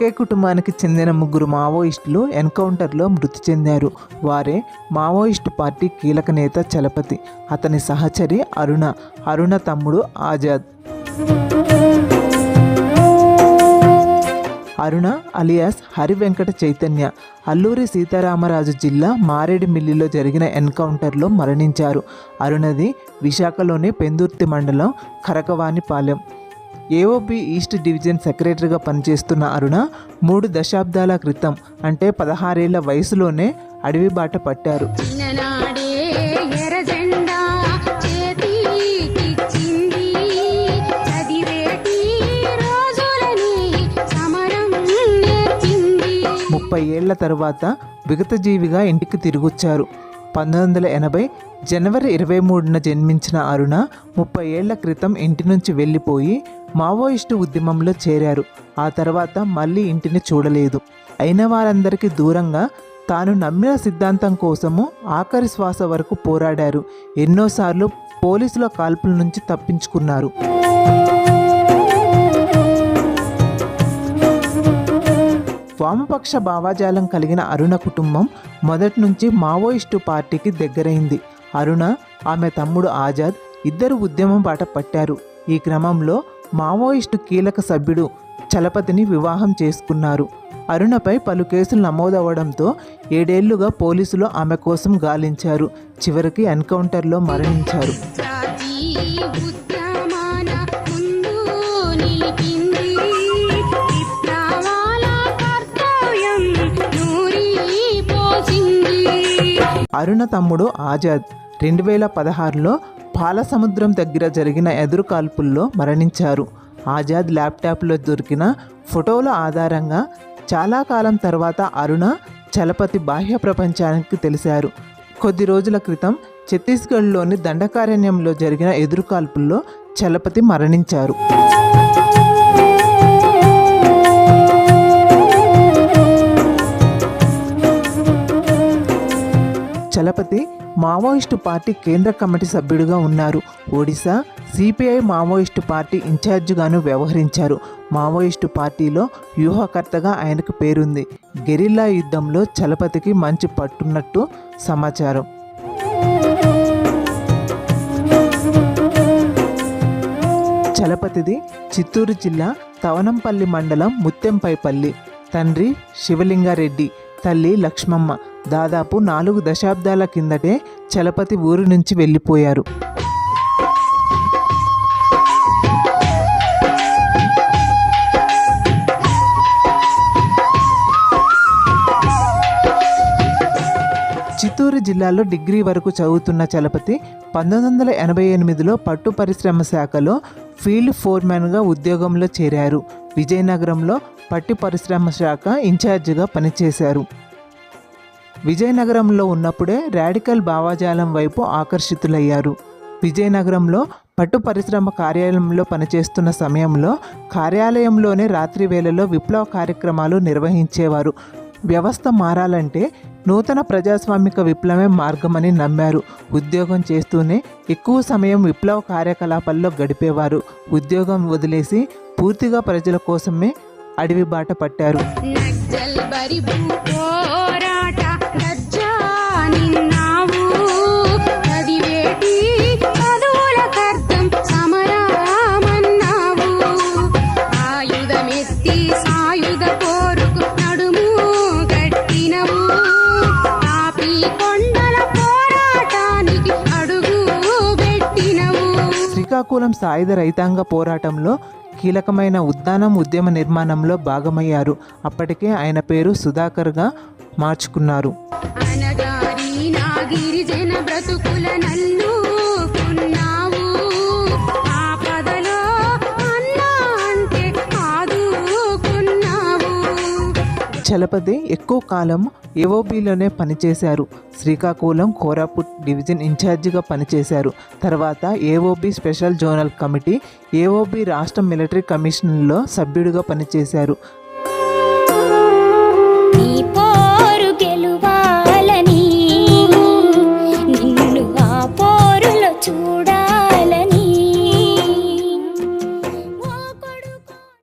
ఒకే కుటుంబానికి చెందిన ముగ్గురు మావోయిస్టులు ఎన్కౌంటర్లో మృతి చెందారు. వారే మావోయిస్టు పార్టీ కీలక నేత చలపతి అతని సహచరి అరుణ అరుణ తమ్ముడు ఆజాద్. అరుణ అలియాస్ హరి వెంకట చైతన్య అల్లూరి సీతారామరాజు జిల్లా మారేడుమిల్లిలో జరిగిన ఎన్కౌంటర్లో మరణించారు. అరుణది విశాఖలోని పెందుర్తి మండలం కరకవాణిపాలెం ఏఓబి ఈస్ట్ డివిజన్ సెక్రటరీగా పనిచేస్తున్న అరుణ మూడు దశాబ్దాల క్రితం అంటే పదహారేళ్ళ వయసులోనే అడవి బాట పట్టారు. ముప్పై ఏళ్ళ తరువాత విగతజీవిగా ఇంటికి తిరిగొచ్చారు. పంతొమ్మిది వందల ఎనభై జనవరి ఇరవై మూడున జన్మించిన అరుణ ముప్పై ఏళ్ళ క్రితం ఇంటి నుంచి వెళ్ళిపోయి మావోయిస్టు ఉద్యమంలో చేరారు. ఆ తర్వాత మళ్ళీ ఇంటిని చూడలేదు. అయిన వారందరికీ దూరంగా తాను నమ్మిన సిద్ధాంతం కోసము ఆఖరి శ్వాస వరకు పోరాడారు. ఎన్నోసార్లు పోలీసుల కాల్పుల నుంచి తప్పించుకున్నారు. వామపక్ష భావాజాలం కలిగిన అరుణ కుటుంబం మొదటి నుంచి మావోయిస్టు పార్టీకి దగ్గరైంది. అరుణ ఆమె తమ్ముడు ఆజాద్ ఇద్దరు ఉద్యమం బాట పట్టారు. ఈ క్రమంలో మావోయిస్టు కీలక సభ్యుడు చలపతిని వివాహం చేసుకున్నారు. అరుణపై పలు కేసులు నమోదవడంతో ఏడేళ్ళుగా పోలీసులు ఆమె కోసం గాలించారు. చివరికి ఎన్కౌంటర్లో మరణించారు. అరుణ తమ్ముడు ఆజాద్ రెండు వేల పదహారులో పాలసముద్రం దగ్గర జరిగిన ఎదురు కాల్పుల్లో మరణించారు. ఆజాద్ ల్యాప్టాప్లో దొరికిన ఫోటోల ఆధారంగా చాలా కాలం తర్వాత అరుణ చలపతి బాహ్య ప్రపంచానికి తెలిశారు. కొద్ది రోజుల క్రితం ఛత్తీస్గఢ్లోని దండకారణ్యంలో జరిగిన ఎదురుకాల్పుల్లో చలపతి మరణించారు. చలపతి మావోయిస్టు పార్టీ కేంద్ర కమిటీ సభ్యుడిగా ఉన్నారు. ఒడిశా సిపిఐ మావోయిస్టు పార్టీ ఇన్ఛార్జిగాను వ్యవహరించారు. మావోయిస్టు పార్టీలో వ్యూహకర్తగా ఆయనకు పేరుంది. గెరిల్లా యుద్ధంలో చలపతికి మంచి పట్టున్నట్టు సమాచారం. చలపతిది చిత్తూరు జిల్లా తవనంపల్లి మండలం ముత్తెంపైపల్లి. తండ్రి శివలింగారెడ్డి తల్లి లక్ష్మమ్మ. దాదాపు నాలుగు దశాబ్దాల కిందటే చలపతి ఊరు నుంచి వెళ్ళిపోయారు. చిత్తూరు జిల్లాలో డిగ్రీ వరకు చదువుతున్న చలపతి పంతొమ్మిది వందల ఎనభై ఎనిమిదిలో పట్టు పరిశ్రమ శాఖలో ఫీల్డ్ ఫోర్మ్యాన్గా ఉద్యోగంలో చేరారు. విజయనగరంలో పట్టు పరిశ్రమ శాఖ ఇన్ఛార్జిగా పనిచేశారు. విజయనగరంలో ఉన్నప్పుడే రాడికల్ భావాజాలం వైపు ఆకర్షితులయ్యారు. విజయనగరంలో పట్టు పరిశ్రమ కార్యాలయంలో పనిచేస్తున్న సమయంలో కార్యాలయంలోనే రాత్రి వేళలో విప్లవ కార్యక్రమాలు నిర్వహించేవారు. వ్యవస్థ మారాలంటే నూతన ప్రజాస్వామిక విప్లవమే మార్గమని నమ్మారు. ఉద్యోగం చేస్తూనే ఎక్కువ సమయం విప్లవ కార్యకలాపాల్లో గడిపేవారు. ఉద్యోగం వదిలేసి పూర్తిగా ప్రజల కోసమే అడవి బాట పట్టారు సాయుధ పోరుకు నడుము గట్టినవు. ఆపి కొండల పోరాటానికి అడుగు పెట్టినవు. శ్రీకాకుళం సాయుధ రైతాంగ పోరాటంలో కీలకమైన ఉద్దానం ఉద్యమ నిర్మాణంలో భాగమయ్యారు. అప్పటికే ఆయన పేరు సుధాకర్గా మార్చుకున్నారు. అనగారి బ్రతుకుల నల్లుకున్నావు చలపతి ఎక్కువ కాలం ఏఓబిలోనే పనిచేశారు. శ్రీకాకుళం కోరాపుట్ డివిజన్ ఇన్ఛార్జిగా పనిచేశారు. తర్వాత AOB special zonal committee AOB రాష్ట్ర మిలిటరీ కమిషన్లో సభ్యుడిగా పనిచేశారు.